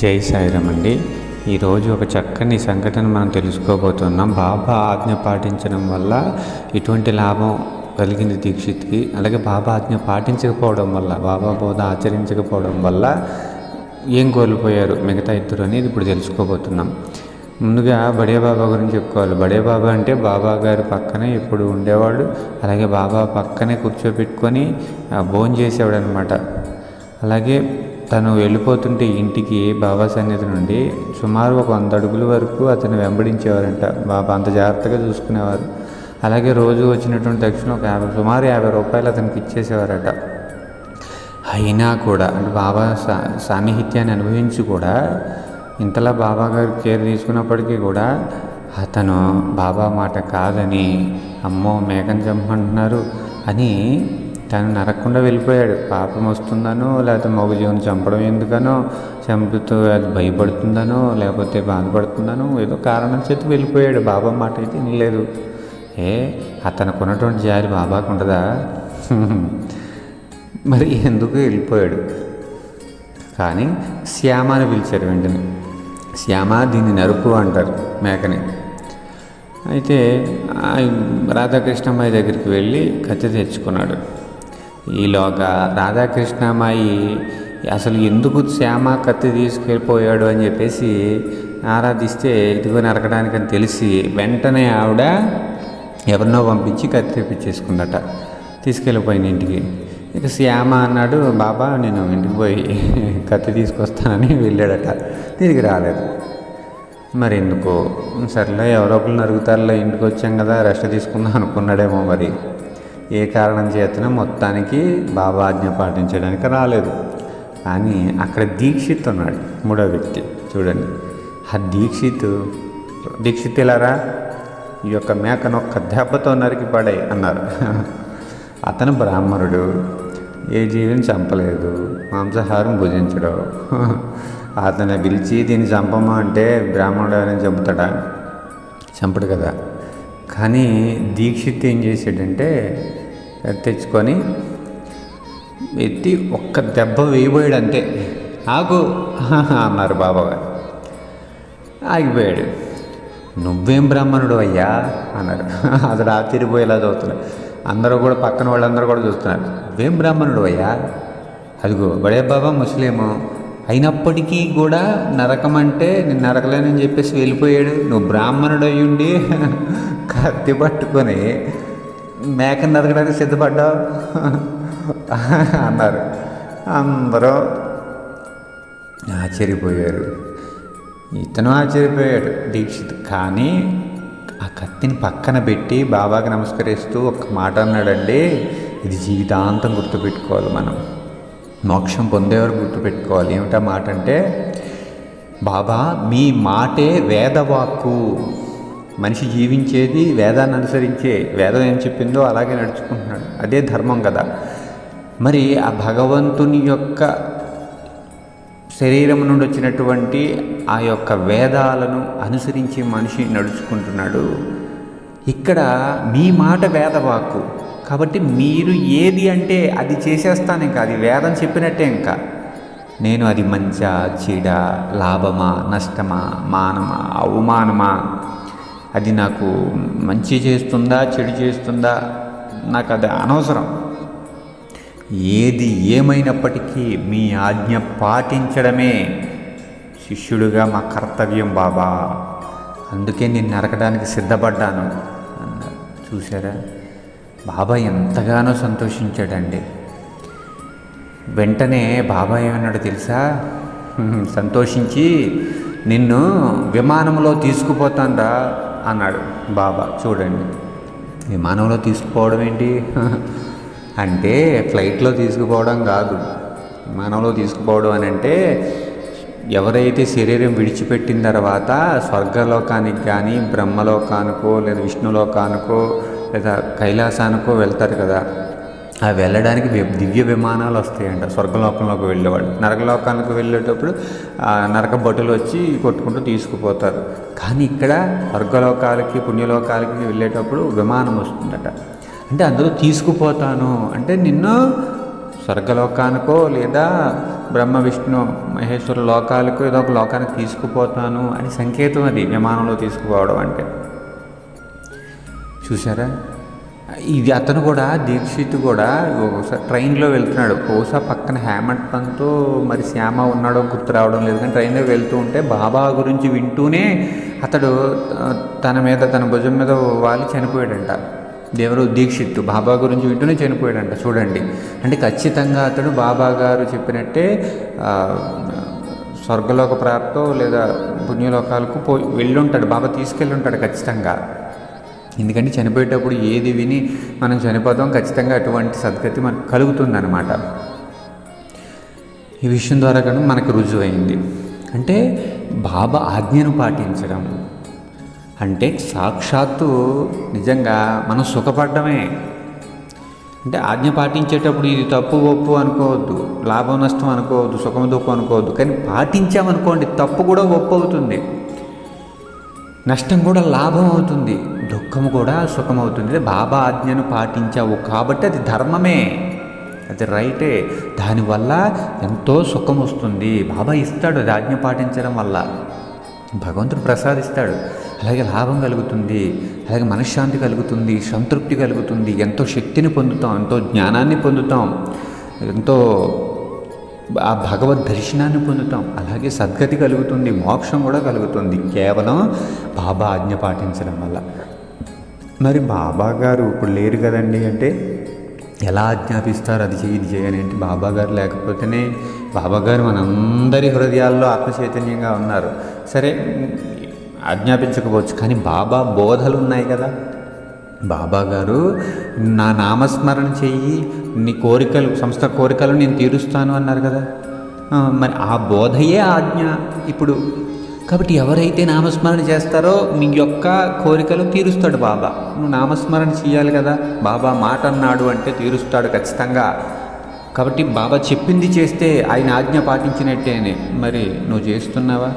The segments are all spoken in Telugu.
జై సాయిరామ్ అండి. ఈరోజు ఒక చక్కని సంఘటన మనం తెలుసుకోబోతున్నాం. బాబా ఆజ్ఞ పాటించడం వల్ల ఇటువంటి లాభం కలిగింది దీక్షిత్కి. అలాగే బాబా ఆజ్ఞ పాటించకపోవడం వల్ల బాబా బోధ ఆచరించకపోవడం వల్ల ఏం కోల్పోయారు మిగతా ఇద్దరు అనేది ఇప్పుడు తెలుసుకోబోతున్నాం. ముందుగా బడే బాబా గురించి చెప్పుకోవాలి. బడే బాబా అంటే బాబా గారి పక్కనే ఇప్పుడు ఉండేవాడు. అలాగే బాబా పక్కనే కూర్చోబెట్టుకొని భోజనం చేసేవాడు అనమాట అలాగే తను వెళ్ళిపోతుంటే ఇంటికి బాబా సన్నిధి నుండి సుమారు ఒక వంద అడుగుల వరకు అతను వెంబడించేవారంట. బాబా అంత జాగ్రత్తగా చూసుకునేవారు. అలాగే రోజు వచ్చినటువంటి దక్షిణ ఒక యాభై సుమారు యాభై రూపాయలు అతనికి ఇచ్చేసేవారట. అయినా కూడా అంటే బాబా సా సాన్నిహిత్యాన్ని అనుభవించి కూడా ఇంతలా బాబా గారు కేర్ తీసుకున్నప్పటికీ కూడా అతను బాబా మాట కాదని అమ్మో మేకం చంపమంటున్నారు అని తను నరకకుండా వెళ్ళిపోయాడు. పాపం వస్తుందనో లేకపోతే మగ జీవనం చంపడం ఎందుకనో చంపుతూ అది భయపడుతుందనో లేకపోతే బాధపడుతుందనో ఏదో కారణం చేతి వెళ్ళిపోయాడు. బాబా మాట అయితే వినలేదు. ఏ అతనికి ఉన్నటువంటి జారి బాబాకు ఉండదా మరి ఎందుకు వెళ్ళిపోయాడు? కానీ శ్యామ అని పిలిచారు వెంటనే. శ్యామ దీన్ని నరుకు అంటారు మేకని. అయితే రాధాకృష్ణమ్మాయి దగ్గరికి వెళ్ళి కత్తి తెచ్చుకున్నాడు. ఈలోగా రాధాకృష్ణమాయి అసలు ఎందుకు శ్యామ కత్తి తీసుకెళ్ళిపోయాడు అని చెప్పేసి ఆరాధిస్తే ఇదిగో నరకడానికని తెలిసి వెంటనే ఆవిడ ఎవరినో పంపించి కత్తి తెప్పించేసుకుందట. తీసుకెళ్ళిపోయిన ఇంటికి. ఇక శ్యామ అన్నాడు బాబా నేను ఇంటికి పోయి కత్తి తీసుకొస్తానని వెళ్ళాడట. తిరిగి రాలేదు. మరి ఎందుకో సర్లే ఎవరో ఒకరు నరుగుతారులే ఇంటికి వచ్చాం కదా రెస్ట్ తీసుకుందాం అనుకున్నాడేమో మరి. ఏ కారణం చేతన మొత్తానికి బాబా ఆజ్ఞ పాటించడానికి రాలేదు. కానీ అక్కడ దీక్షిత్ ఉన్నాడు మూడో వ్యక్తి. చూడండి. ఆ దీక్షిత్ దీక్షిత్ ఇలారా ఈ యొక్క మేకను ఒక్క దెబ్బతో నరికి పడాయి అన్నారు. అతను బ్రాహ్మణుడు ఏ జీవిని చంపలేదు మాంసాహారం భుజించడు. అతను పిలిచి దీన్ని చంపమా అంటే బ్రాహ్మణుడు అని చంపుతాడా? చంపడు కదా. కానీ దీక్షిత్ ఏం చేశాడంటే తెచ్చుకొని ఎత్తి ఒక్క దెబ్బ వేయబోయాడు అంతే ఆగు అన్నారు బాబాగారు. ఆగిపోయాడు. నువ్వేం బ్రాహ్మణుడు అయ్యా? అన్నారు. అతడు ఆశ్చర్యపోయేలా చదువుతున్నారు అందరూ కూడా పక్కన వాళ్ళందరూ కూడా చూస్తున్నారు. నువ్వేం బ్రాహ్మణుడు అయ్యా? అదిగో బడే బాబా ముస్లిము. అయినప్పటికీ కూడా నరకం అంటే నేను నరకలేనని చెప్పేసి వెళ్ళిపోయాడు. నువ్వు బ్రాహ్మణుడు అయ్యుండి కత్తి పట్టుకొని మేక నరకడానికి సిద్ధపడ్డావు అన్నారు. అందరూ ఆశ్చర్యపోయారు. ఇతను ఆశ్చర్యపోయాడు దీక్షిత్. కానీ ఆ కత్తిని పక్కన పెట్టి బాబాకి నమస్కరిస్తూ ఒక మాట అన్నాడండి ఇది జీవితాంతం గుర్తుపెట్టుకోవాలి మనం. మోక్షం పొందేవారు గుర్తుపెట్టుకోవాలి. ఏమిటా మాట అంటే బాబా మీ మాటే వేదవాక్కు. మనిషి జీవించేది వేదాన్ని అనుసరించే వేదం ఏం చెప్పిందో అలాగే నడుచుకుంటున్నాడు. అదే ధర్మం కదా. మరి ఆ భగవంతుని యొక్క శరీరం నుండి వచ్చినటువంటి ఆ యొక్క వేదాలను అనుసరించి మనిషి నడుచుకుంటున్నాడు. ఇక్కడ మీ మాట వేదవాకు కాబట్టి మీరు ఏది అంటే అది చేసేస్తాను ఇంకా అది వేదం చెప్పినట్టే ఇంకా. నేను అది మంచా చీడ లాభమా నష్టమా మానమా అవమానమా అది నాకు మంచి చేస్తుందా చెడు చేస్తుందా? నాకు అది అనవసరం. ఏది ఏమైనప్పటికీ మీ ఆజ్ఞ పాటించడమే శిష్యుడిగా మా కర్తవ్యం బాబా. అందుకే నేను నరకడానికి సిద్ధపడ్డాను. అన్నారు చూసారా బాబా ఎంతగానో సంతోషించాడండి. వెంటనే బాబా ఏమన్నాడు తెలుసా? సంతోషించి నిన్ను విమానంలో తీసుకుపోతాందా అన్నాడు బాబా. చూడండి. విమానంలో తీసుకుపోవడం ఏంటి? అంటే ఫ్లైట్లో తీసుకుపోవడం కాదు. విమానంలో తీసుకుపోవడం అని అంటే ఎవరైతే శరీరం విడిచిపెట్టిన తర్వాత స్వర్గలోకానికి కానీ బ్రహ్మలోకానికో లేదా విష్ణులోకానికో లేదా కైలాసానికో వెళ్తారు కదా. ఆ వెళ్ళడానికి దివ్య విమానాలు వస్తాయంట. స్వర్గలోకంలోకి వెళ్ళేవాళ్ళు. నరకలోకానికి వెళ్ళేటప్పుడు నరక భటులు వచ్చి కొట్టుకుంటూ తీసుకుపోతారు. కానీ ఇక్కడ స్వర్గలోకాలకి పుణ్యలోకాలకి వెళ్ళేటప్పుడు విమానం వస్తుందట. అంటే అందులో తీసుకుపోతాను. అంటే నిన్ను స్వర్గలోకానికో లేదా బ్రహ్మ విష్ణు మహేశ్వర లోకాలకు ఏదో ఒక లోకానికి తీసుకుపోతాను అని సంకేతం అది విమానంలో తీసుకుపోవడం అంటే. చూసారా ఇది అతను కూడా దీక్షిత్ కూడా ఒకసారి ట్రైన్లో వెళ్తున్నాడు. బహుశా పక్కన హేమంత్ పంతో మరి శ్యామ ఉన్నాడో గుర్తు రావడం లేదు. కానీ ట్రైన్లో వెళ్తూ ఉంటే బాబా గురించి వింటూనే అతడు తన మీద తన భుజం మీద వాలి చనిపోయాడంట. దేవరు దీక్షిత్ బాబా గురించి వింటూనే చనిపోయాడంట. చూడండి. అంటే ఖచ్చితంగా అతడు బాబా గారు చెప్పినట్టే స్వర్గలోక ప్రాప్తో లేదా పుణ్యలోకాలకు పోయి వెళ్ళుంటాడు. బాబా తీసుకెళ్ళి ఉంటాడు ఖచ్చితంగా. ఎందుకంటే చనిపోయేటప్పుడు ఏది విని మనం చనిపోతాం ఖచ్చితంగా అటువంటి సద్గతి మనకు కలుగుతుందన్నమాట. ఈ విషయం ద్వారా కూడా మనకు రుజువైంది. అంటే బాబా ఆజ్ఞను పాటించడం. అంటే సాక్షాత్తు నిజంగా మనం సుఖపడ్డమే. అంటే ఆజ్ఞ పాటించేటప్పుడు ఇది తప్పు ఒప్పు అనుకోవద్దు లాభం నష్టం అనుకోవద్దు సుఖం దుఃఖం అనుకోవద్దు. కానీ పాటించామనుకోండి తప్పు కూడా ఒప్పు అవుతుంది. నష్టం కూడా లాభం అవుతుంది దుఃఖం కూడా సుఖం అవుతుంది. బాబా ఆజ్ఞను పాటించావు కాబట్టి అది ధర్మమే. అది రైటే. దానివల్ల ఎంతో సుఖం వస్తుంది. బాబా ఇస్తాడు అది ఆజ్ఞ పాటించడం వల్ల. భగవంతుడు ప్రసాదిస్తాడు. అలాగే లాభం కలుగుతుంది. అలాగే మనశ్శాంతి కలుగుతుంది. సంతృప్తి కలుగుతుంది. ఎంతో శక్తిని పొందుతాం ఎంతో జ్ఞానాన్ని పొందుతాం. ఎంతో ఆ భగవద్ దర్శనాన్ని పొందుతాం. అలాగే సద్గతి కలుగుతుంది మోక్షం కూడా కలుగుతుంది. కేవలం బాబా ఆజ్ఞ పాటించడం వల్ల. మరి బాబా గారు ఇప్పుడు లేరు కదండి అంటే ఎలా ఆజ్ఞాపిస్తారు? అది చేయి ఇది చేయని ఏంటి బాబా గారు లేకపోతేనే బాబాగారు మనందరి హృదయాల్లో ఆత్మచైతన్యంగా ఉన్నారు. సరే ఆజ్ఞాపించకపోవచ్చు. కానీ బాబా బోధలు ఉన్నాయి కదా. బాబా గారు నా నామస్మరణ చెయ్యి నీ కోరికలు సంస్థ కోరికలు నేను తీరుస్తాను అన్నారు కదా. మరి ఆ బోధయే ఆజ్ఞ ఇప్పుడు. కాబట్టి ఎవరైతే నామస్మరణ చేస్తారో మీ యొక్క కోరికలు తీరుస్తాడు బాబా. నువ్వు నామస్మరణ చేయాలి కదా. బాబా మాట అన్నాడు అంటే తీరుస్తాడు ఖచ్చితంగా. కాబట్టి బాబా చెప్పింది చేస్తే ఆయన ఆజ్ఞ పాటించినట్టేనే. మరి నువ్వు చేస్తున్నావా?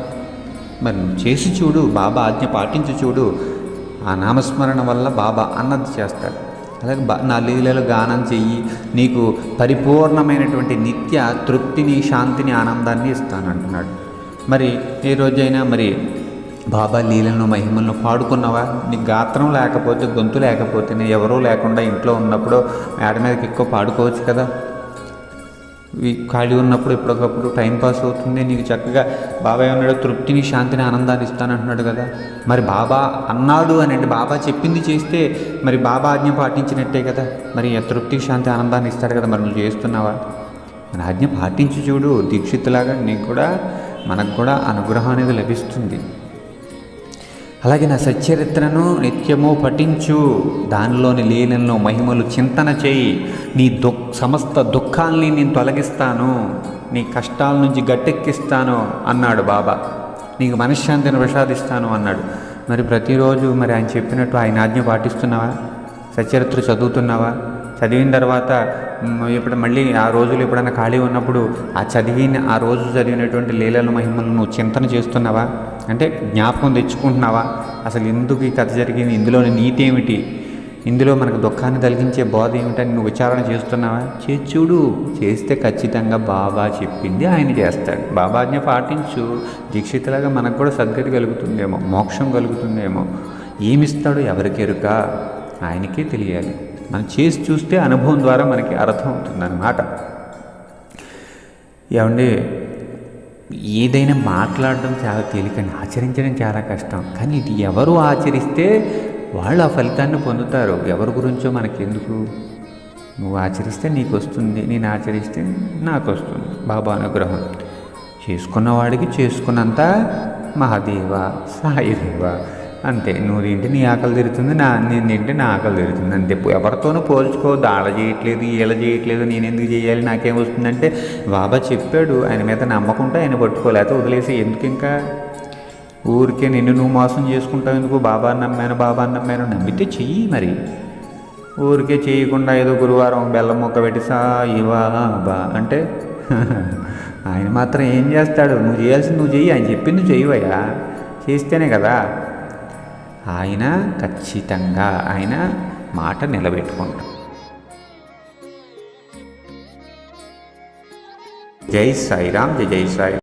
మరి నువ్వు చేసి చూడు బాబా ఆజ్ఞ పాటించి చూడు. ఆ నామస్మరణ వల్ల బాబా అన్నది చేస్తాడు. అలాగే బా నా లీలలో గానం చెయ్యి నీకు పరిపూర్ణమైనటువంటి నిత్య తృప్తిని శాంతిని ఆనందాన్ని ఇస్తానంటున్నాడు. మరి ఏ రోజైనా మరి బాబా లీలను మహిమలను పాడుకున్నావా? నీకు గాత్రం లేకపోతే గొంతు లేకపోతే ఎవరూ లేకుండా ఇంట్లో ఉన్నప్పుడు మేడ మీదకి ఎక్కువ పాడుకోవచ్చు కదా. ఖాళీ ఉన్నప్పుడు ఎప్పటికప్పుడు టైం పాస్ అవుతుంది. నీకు చక్కగా బాబాయ్ ఉన్నాడు తృప్తిని శాంతిని ఆనందాన్ని ఇస్తానంటున్నాడు కదా. మరి బాబా అన్నాడు అని అంటే బాబా చెప్పింది చేస్తే మరి బాబా ఆజ్ఞ పాటించినట్టే కదా. మరి తృప్తి శాంతి ఆనందాన్ని ఇస్తాడు కదా మరి నువ్వు చేస్తున్నావా? మన ఆజ్ఞ పాటించి చూడు. దీక్షితులాగా నీకు కూడా మనకు కూడా అనుగ్రహం అనేది లభిస్తుంది. అలాగే నా సచ్చరిత్రను నిత్యము పఠించు. దానిలోని లీలలను మహిమలు చింతన చేయి. నీ దుఃఖ సమస్త దుఃఖాల్ని నేను తొలగిస్తాను. నీ కష్టాల నుంచి గట్టెక్కిస్తాను అన్నాడు బాబా. నీకు మనశ్శాంతిని ప్రసాదిస్తాను అన్నాడు. మరి ప్రతిరోజు మరి ఆయన చెప్పినట్టు ఆయన ఆజ్ఞ పాటిస్తున్నావా? సచరిత్ర చదువుతున్నావా? చదివిన తర్వాత ఇప్పుడు మళ్ళీ ఆ రోజులు ఎప్పుడైనా ఖాళీ ఉన్నప్పుడు ఆ చదివిన ఆ రోజు చదివినటువంటి లీలల మహిమలను నువ్వు చింతన చేస్తున్నావా? అంటే జ్ఞాపకం తెచ్చుకుంటున్నావా? అసలు ఎందుకు ఈ కథ జరిగింది? ఇందులోని నీతి ఏమిటి? ఇందులో మనకు దుఃఖాన్ని కలిగించే బోధ ఏమిటని నువ్వు విచారణ చేస్తున్నావా? చేసి చూడు చేస్తే ఖచ్చితంగా బాబా చెప్పింది ఆయన చేస్తాడు. బాబాజ్ఞ పాటించు. దీక్షితులాగా మనకు కూడా సద్గతి కలుగుతుందేమో మోక్షం కలుగుతుందేమో. ఏమిస్తాడో ఎవరికెరుక ఆయనకే తెలియాలి. మనం చేసి చూస్తే అనుభవం ద్వారా మనకి అర్థం అవుతుందన్నమాట ఏమండి ఏదైనా మాట్లాడడం చాలా తేలికండి ఆచరించడం చాలా కష్టం. కానీ ఇది ఎవరు ఆచరిస్తే వాళ్ళు ఆ ఫలితాన్ని పొందుతారు. ఎవరి గురించో మనకెందుకు? నువ్వు ఆచరిస్తే నీకు వస్తుంది నేను ఆచరిస్తే నాకు వస్తుంది బాబా అనుగ్రహం. చేసుకున్నవాడికి చేసుకున్నంత మహాదేవ సాయిదేవ. అంతే. నువ్వు తింటే నీ ఆకలి తిరుగుతుంది నా నేను తింటే నా ఆకలి తిరుగుతుంది అంతే. ఎవరితోనూ పోల్చుకోవద్దు ఆడ చేయట్లేదు ఈళ్ళ చేయట్లేదు నేను ఎందుకు చేయాలి నాకేం వస్తుందంటే బాబా చెప్పాడు ఆయన మీద నమ్మకుంటే ఆయన పట్టుకోలేకపోతే వదిలేసి ఎందుకు ఇంకా? ఊరికే నిన్ను నువ్వు మోసం చేసుకుంటావు ఎందుకు? బాబా నమ్మాను బాబా నమ్మాను. నమ్మితే చెయ్యి మరి. ఊరికే చేయకుండా ఏదో గురువారం బెల్లం మొక్క పెట్టి సాయివా బా అంటే ఆయన మాత్రం ఏం చేస్తాడు? నువ్వు చేయాల్సింది నువ్వు చెయ్యి. ఆయన చెప్పింది నువ్వు చెయ్యవయ్యా చేస్తేనే కదా. ఆయన ఖచ్చితంగా ఆయన మాట నిలబెట్టుకుంటాడు. జై సాయిరామ్ జై జై సాయి